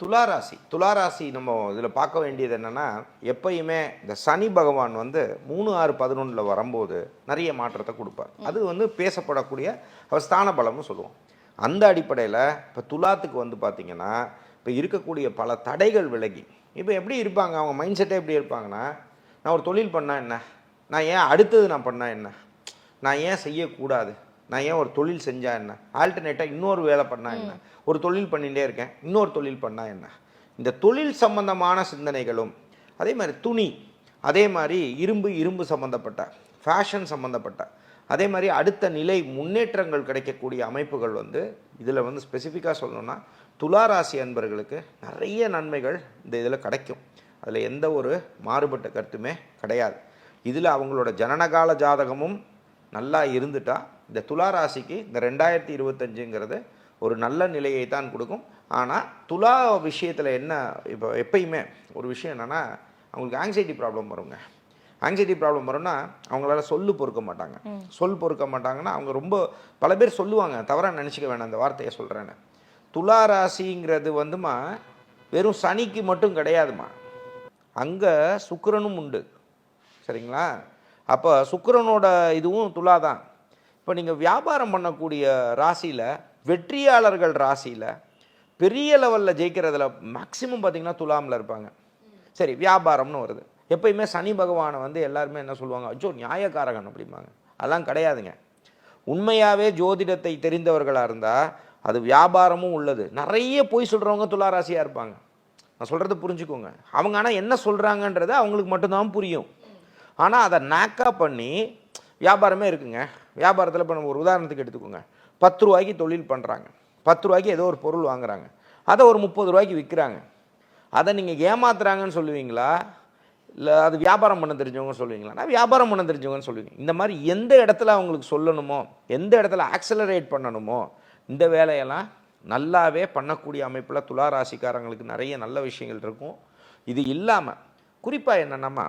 துளாராசி. துளாராசி நம்ம இதில் பார்க்க வேண்டியது என்னன்னா எப்பயுமே இந்த சனி பகவான் வந்து மூணு ஆறு பதினொன்றில் வரும்போது நிறைய மாற்றத்தை கொடுப்பார். அது வந்து பேசப்படக்கூடிய அவர் ஸ்தான பலம்னு சொல்லுவோம். அந்த அடிப்படையில் இப்போ துலாத்துக்கு வந்து பார்த்தீங்கன்னா இப்போ இருக்கக்கூடிய பல தடைகள் விலகி. இப்போ எப்படி இருப்பாங்க? அவங்க மைண்ட் செட்டே எப்படி இருப்பாங்கன்னா நான் ஒரு தொழில் பண்ணால் என்ன? நான் ஏன் அடுத்தது நான் பண்ணால் என்ன? நான் ஏன் செய்யக்கூடாது? நான் ஏன் ஒரு தொழில் செஞ்சா என்ன? ஆல்டர்னேட்டாக இன்னொரு வேலை பண்ணா என்ன? ஒரு தொழில் பண்ணிகிட்டே இருக்கேன். இன்னொரு தொழில் பண்ணா என்ன? இந்த தொழில் சம்பந்தமான சிந்தனைகளும் அதே மாதிரி துணி அதே மாதிரி இரும்பு இரும்பு சம்பந்தப்பட்ட ஃபேஷன் சம்பந்தப்பட்ட அதே மாதிரி அடுத்த நிலை முன்னேற்றங்கள் கிடைக்கக்கூடிய அமைப்புகள் வந்து இதில் வந்து ஸ்பெசிஃபிக்காக சொல்லணும்னா துளாராசி அன்பர்களுக்கு நிறைய நன்மைகள் இந்த இதில் கிடைக்கும். அதில் எந்த ஒரு மாறுபட்ட கருத்துமே கிடையாது. இதில் அவங்களோட ஜனனகால ஜாதகமும் நல்லா இருந்துட்டா இந்த துலா ராசிக்கு இந்த ரெண்டாயிரத்தி இருபத்தஞ்சுங்கிறது ஒரு நல்ல நிலையை தான் கொடுக்கும். ஆனால் துலா விஷயத்தில் என்ன இப்போ எப்பயுமே ஒரு விஷயம் என்னென்னா அவங்களுக்கு ஆங்ஸைட்டி ப்ராப்ளம் வருங்க. ஆங்ஸைட்டி ப்ராப்ளம் வரும்னா அவங்களால சொல்லு பொறுக்க மாட்டாங்க. சொல் பொறுக்க மாட்டாங்கன்னா அவங்க ரொம்ப பல பேர் சொல்லுவாங்க தவறாக நினச்சிக்க வேணாம் அந்த வார்த்தையை சொல்கிறேன்னு துலா ராசிங்கிறது வந்துமா வெறும் சனிக்கு மட்டும் கிடையாதுமா. அங்கே சுக்கிரனும் உண்டு. சரிங்களா? அப்போ சுக்கிரனோட இதுவும் துலா தான் இப்போ நீங்கள் வியாபாரம் பண்ணக்கூடிய ராசியில் வெற்றியாளர்கள் ராசியில் பெரிய லெவலில் ஜெயிக்கிறதுல மேக்ஸிமம் பார்த்தீங்கன்னா துலாமில் இருப்பாங்க. சரி வியாபாரம்னு வருது. எப்பயுமே சனி பகவானை வந்து எல்லாருமே என்ன சொல்லுவாங்க அச்சோ நியாயக்காரகன் அப்படிம்பாங்க. அதெல்லாம் கிடையாதுங்க. உண்மையாகவே ஜோதிடத்தை தெரிந்தவர்களாக இருந்தால் அது வியாபாரமும் உள்ளது. நிறைய பொய் சொல்கிறவங்க துளாராசியாக இருப்பாங்க. நான் சொல்கிறது புரிஞ்சுக்கோங்க. அவங்க ஆனால் என்ன சொல்கிறாங்கன்றது அவங்களுக்கு மட்டும்தான் புரியும். ஆனால் அதை நாக்கா பண்ணி வியாபாரமே இருக்குங்க. வியாபாரத்தில் இப்போ நம்ம ஒரு உதாரணத்துக்கு எடுத்துக்கோங்க. பத்து ரூபாய்க்கு தொழில் பண்ணுறாங்க பத்து ரூபாய்க்கு ஏதோ ஒரு பொருள் வாங்குறாங்க. அதை ஒரு முப்பது ரூபாய்க்கு விற்கிறாங்க அதை நீங்கள் ஏமாத்துறாங்கன்னு சொல்லுவீங்களா? இல்லை அது வியாபாரம் பண்ண தெரிஞ்சவங்க சொல்லுவீங்களா? நான் வியாபாரம் பண்ண தெரிஞ்சவங்கன்னு சொல்லுவீங்க. இந்த மாதிரி எந்த இடத்துல அவங்களுக்கு சொல்லணுமோ எந்த இடத்துல ஆக்சலரேட் பண்ணணுமோ இந்த வேலையெல்லாம் நல்லாவே பண்ணக்கூடிய அமைப்பில் துலா ராசிக்காரங்களுக்கு நிறைய நல்ல விஷயங்கள் இருக்கும். இது இல்லாமல் குறிப்பாக என்னென்னமா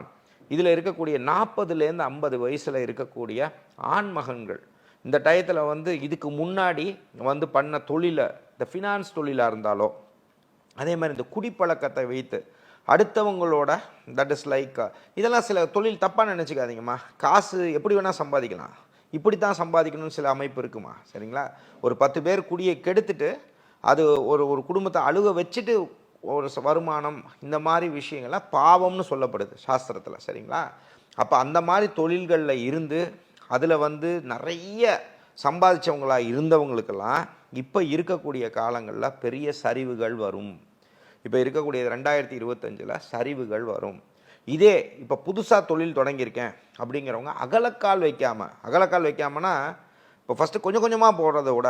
இதில் இருக்கக்கூடிய நாற்பதுலேருந்து ஐம்பது வயசில் இருக்கக்கூடிய ஆண் மகன்கள் இந்த டயத்தில் வந்து இதுக்கு முன்னாடி வந்து பண்ண தொழிலை இந்த ஃபினான்ஸ் தொழிலாக இருந்தாலோ அதே மாதிரி இந்த குடிப்பழக்கத்தை வைத்து அடுத்தவங்களோட தட் இஸ் லைக் இதெல்லாம் சில தொழில் தப்பாக நினச்சிக்காதீங்கம்மா. காசு எப்படி வேணால் சம்பாதிக்கலாம். இப்படி தான் சம்பாதிக்கணும்னு சில அமைப்பு இருக்குமா? சரிங்களா? ஒரு பத்து பேர் குடியை கெடுத்துட்டு அது ஒரு ஒரு குடும்பத்தை அழுக வச்சுட்டு ஒரு வருமானம் இந்த மாதிரி விஷயங்கள்லாம் பாவம்னு சொல்லப்படுது சாஸ்திரத்தில் சரிங்களா? அப்போ அந்த மாதிரி தொழில்களில் இருந்து அதில் வந்து நிறைய சம்பாதிச்சவங்களாக இருந்தவங்களுக்கெல்லாம் இப்போ இருக்கக்கூடிய காலங்களில் பெரிய சரிவுகள் வரும். இப்போ இருக்கக்கூடிய ரெண்டாயிரத்தி இருபத்தஞ்சில் சரிவுகள் வரும். இதே இப்போ புதுசாக தொழில் தொடங்கியிருக்கேன் அப்படிங்கிறவங்க அகலக்கால் வைக்காமல் அகலக்கால் வைக்காமனா இப்போ ஃபஸ்ட்டு கொஞ்சம் கொஞ்சமாக போடுறத விட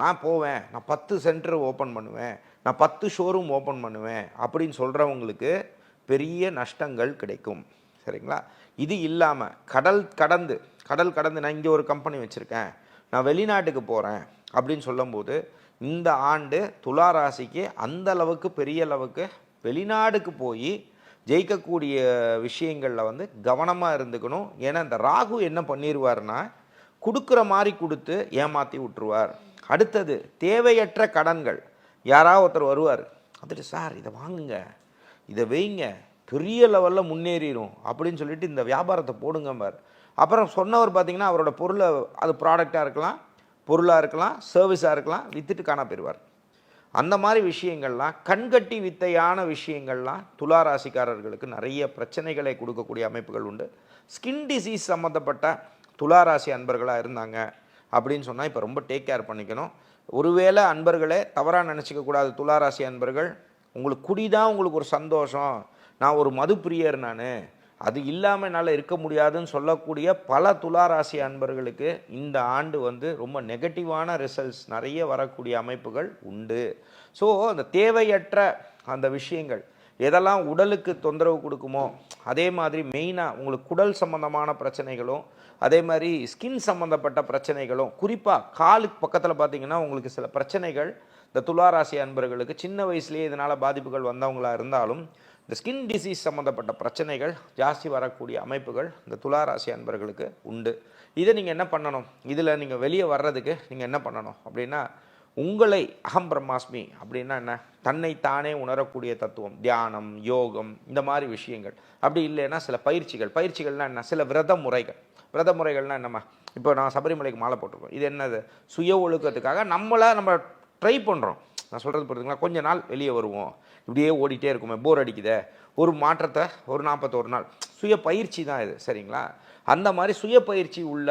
நான் போவேன் நான் பத்து சென்டர் ஓப்பன் பண்ணுவேன் நான் பத்து ஷோரூம் ஓப்பன் பண்ணுவேன் அப்படின்னு சொல்கிறவங்களுக்கு பெரிய நஷ்டங்கள் கிடைக்கும். சரிங்களா? இது இல்லாமல் கடல் கடந்து கடல் கடந்து நான் இங்கே ஒரு கம்பெனி வச்சுருக்கேன். நான் வெளிநாட்டுக்கு போகிறேன் அப்படின்னு சொல்லும்போது இந்த ஆண்டு துலா ராசிக்கு அந்த அளவுக்கு பெரிய அளவுக்கு வெளிநாடுக்கு போய் ஜெயிக்கக்கூடிய விஷயங்களில் வந்து கவனமாக இருந்துக்கணும். ஏன்னா இந்த ராகு என்ன பண்ணிடுவார்னா கொடுக்குற மாதிரி கொடுத்து ஏமாற்றி விட்டுருவார். அடுத்தது தேவையற்ற கடன்கள். யாராவது ஒருத்தர் வருவார். வந்துட்டு சார் இதை வாங்குங்க. இதை வைங்க. பெரிய லெவலில் முன்னேறிடும் அப்படின்னு சொல்லிட்டு இந்த வியாபாரத்தை போடுங்கம்பார் அப்புறம் சொன்னவர் பார்த்தீங்கன்னா அவரோட பொருளை அது ப்ராடக்டாக இருக்கலாம் பொருளாக இருக்கலாம் சர்வீஸாக இருக்கலாம் வித்துட்டு காண போயிடுவார் அந்த மாதிரி விஷயங்கள்லாம் கண்கட்டி வித்தையான விஷயங்கள்லாம் துலா ராசிக்காரர்களுக்கு நிறைய பிரச்சனைகளை கொடுக்கக்கூடிய அமைப்புகள் உண்டு. ஸ்கின் டிசீஸ் சம்மந்தப்பட்ட துலா ராசி அன்பர்களாக இருந்தாங்க. அப்படின்னு சொன்னால் இப்போ ரொம்ப டேக் கேர் பண்ணிக்கணும். ஒருவேளை அன்பர்களே தவறாக நினச்சிக்கக்கூடாது துளாராசி அன்பர்கள் உங்களுக்கு குடிதான் உங்களுக்கு ஒரு சந்தோஷம். நான் ஒரு மது பிரியர் நான். அது இல்லாமல் என்னால் இருக்க முடியாதுன்னு சொல்லக்கூடிய பல துளாராசி அன்பர்களுக்கு இந்த ஆண்டு வந்து ரொம்ப நெகட்டிவான ரிசல்ட்ஸ் நிறைய வரக்கூடிய அமைப்புகள் உண்டு. ஸோ அந்த தேவையற்ற அந்த விஷயங்கள் எதெல்லாம் உடலுக்கு தொந்தரவு கொடுக்குமோ அதே மாதிரி மெயினாக உங்களுக்கு குடல் சம்பந்தமான பிரச்சனைகளும் அதே மாதிரி ஸ்கின் சம்மந்தப்பட்ட பிரச்சனைகளும் குறிப்பாக காலுக்கு பக்கத்தில் பார்த்தீங்கன்னா உங்களுக்கு சில பிரச்சனைகள் இந்த துளாராசி அன்பர்களுக்கு சின்ன வயசுலேயே இதனால் பாதிப்புகள் வந்தவங்களா இருந்தாலும் இந்த ஸ்கின் டிசீஸ் சம்மந்தப்பட்ட பிரச்சனைகள் ஜாஸ்தி வரக்கூடிய அமைப்புகள் இந்த துளாராசி அன்பர்களுக்கு உண்டு. இதை நீங்கள் என்ன பண்ணணும்? இதில் நீங்கள் வெளியே வர்றதுக்கு நீங்கள் என்ன பண்ணணும்? அப்படின்னா உங்களை அகம் பிரம்மாஸ்மி அப்படின்னா என்ன? தன்னை தானே உணரக்கூடிய தத்துவம் தியானம் யோகம் இந்த மாதிரி விஷயங்கள். அப்படி இல்லைன்னா சில பயிற்சிகள். பயிற்சிகள்னால் என்ன? சில விரத முறைகள். விரத முறைகள்னால் என்னம்மா? இப்போ நான் சபரிமலைக்கு மாலை போட்டிருக்கோம். இது என்னது? சுய ஒழுக்கத்துக்காக நம்மளை நம்ம ட்ரை பண்ணுறோம் நான் சொல்கிறது புரியுதுங்களா? கொஞ்ச நாள் வெளியே வருவோம். இப்படியே ஓடிட்டே இருக்குமே. போர் அடிக்குதே. ஒரு மாற்றத்தை ஒரு நாற்பத்தோரு நாள். சுய பயிற்சி தான் இது. சரிங்களா? அந்த மாதிரி சுய பயிற்சி உள்ள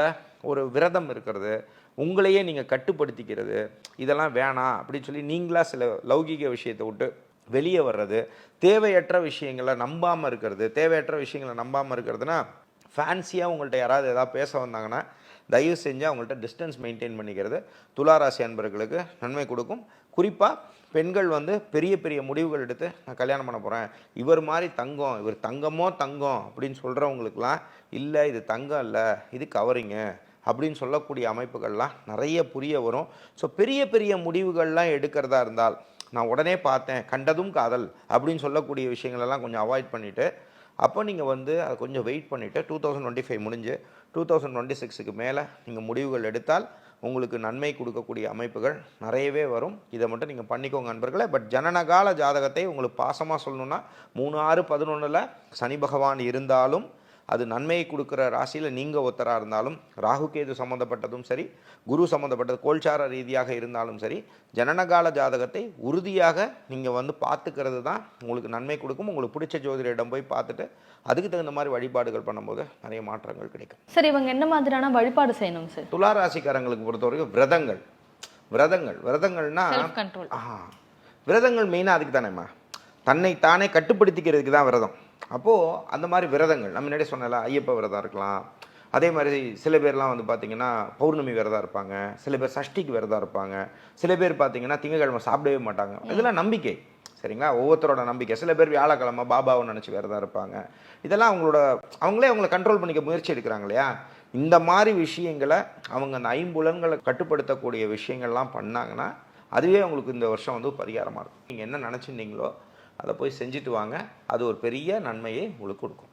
ஒரு விரதம் இருக்கிறது உங்களையே நீங்கள் கட்டுப்படுத்திக்கிறது இதெல்லாம் வேணாம் அப்படின்னு சொல்லி நீங்களாக சில லௌகிக விஷயத்தை விட்டு வெளியே வர்றது தேவையற்ற விஷயங்களை நம்பாமல் இருக்கிறது தேவையற்ற விஷயங்களை நம்பாமல் இருக்கிறதுனா ஃபேன்சியாக உங்கள்கிட்ட யாராவது எதாவது பேச வந்தாங்கன்னா தயவு செஞ்சு அவங்கள்ட்ட டிஸ்டன்ஸ் மெயின்டைன் பண்ணிக்கிறது. துளாராசி அன்பர்களுக்கு நன்மை கொடுக்கும். குறிப்பாக பெண்கள் வந்து பெரிய பெரிய முடிவுகள் எடுத்து நான் கல்யாணம் பண்ண போகிறேன் இவர் மாதிரி தங்கம் இவர் தங்கமோ தங்கம் அப்படின்னு சொல்கிறவங்களுக்குலாம் இல்லை இது தங்கம் இல்லை இது கவரிங்கு அப்படின்னு சொல்லக்கூடிய அமைப்புகள்லாம் நிறைய புரிய வரும். ஸோ பெரிய பெரிய முடிவுகள்லாம் எடுக்கிறதா இருந்தால் நான் உடனே பார்த்தேன் கண்டதும் காதல் அப்படின்னு சொல்லக்கூடிய விஷயங்களெல்லாம் கொஞ்சம் அவாய்ட் பண்ணிவிட்டு அப்போ நீங்கள் வந்து அதை கொஞ்சம் வெயிட் பண்ணிவிட்டு டூ தௌசண்ட் டுவெண்ட்டி ஃபைவ் முடிஞ்சு டூ தௌசண்ட் டுவெண்ட்டி சிக்ஸுக்கு மேலே நீங்கள் முடிவுகள் எடுத்தால் உங்களுக்கு நன்மை கொடுக்கக்கூடிய அமைப்புகள் நிறையவே வரும். இதை மட்டும் நீங்கள் பண்ணிக்கோங்க நண்பர்களே. பட் ஜனனகால ஜாதகத்தை உங்களுக்கு பாசமாக சொல்லணுன்னா மூணு ஆறு பதினொன்றில் சனி பகவான் இருந்தாலும் அது நன்மையை கொடுக்குற ராசியில் நீங்கள் ஒத்தராக இருந்தாலும் ராகு கேது சம்மந்தப்பட்டதும் சரி குரு சம்மந்தப்பட்டது கோல்சார ரீதியாக இருந்தாலும் சரி ஜனனகால ஜாதகத்தை உறுதியாக நீங்கள் வந்து பார்த்துக்கிறது தான் உங்களுக்கு நன்மை கொடுக்கும். உங்களுக்கு பிடிச்ச ஜோதிடரிடம் போய் பார்த்துட்டு அதுக்கு தகுந்த மாதிரி வழிபாடுகள் பண்ணும்போது நிறைய மாற்றங்கள் கிடைக்கும். சார் இவங்க என்ன மாதிரியான வழிபாடு செய்யணும் சார்? துலா ராசிக்காரங்களுக்கு பொறுத்த வரைக்கும் விரதங்கள். விரதங்கள். விரதங்கள்னா செல்ஃப் கண்ட்ரோல் ஆ விரதங்கள் மெயினாக அதுக்கு தானேம்மா. தன்னை தானே கட்டுப்படுத்திக்கிறதுக்கு தான் விரதம். அப்போது அந்த மாதிரி விரதங்கள் நம்ம முன்னாடியே சொன்னல ஐயப்ப விரதம் இருக்கலாம். அதே மாதிரி சில பேர்லாம் வந்து பார்த்திங்கன்னா பௌர்ணமி விரதம் இருப்பாங்க. சில பேர் சஷ்டிக்கு விரதம் இருப்பாங்க. சில பேர் பார்த்தீங்கன்னா திங்கக்கிழமை சாப்பிடவே மாட்டாங்க. இதெல்லாம் நம்பிக்கை சரிங்களா? ஒவ்வொருத்தரோட நம்பிக்கை. சில பேர் வியாழக்கிழமை பாபாவை நினச்சி விரதம் இருப்பாங்க. இதெல்லாம் அவங்களோட அவங்களே அவங்கள கண்ட்ரோல் பண்ணிக்க முயற்சி எடுக்கிறாங்க இல்லையா? இந்த மாதிரி விஷயங்களை அவங்க அந்த ஐம்புலன்களை கட்டுப்படுத்தக்கூடிய விஷயங்கள்லாம் பண்ணாங்கன்னா அதுவே உங்களுக்கு இந்த வருஷம் வந்து பரிகாரமாக இருக்கும். நீங்கள் என்ன நினச்சிருந்தீங்களோ அதை போய் செஞ்சுட்டு வாங்க. அது ஒரு பெரிய நன்மையை உங்களுக்கு கொடுக்கும்.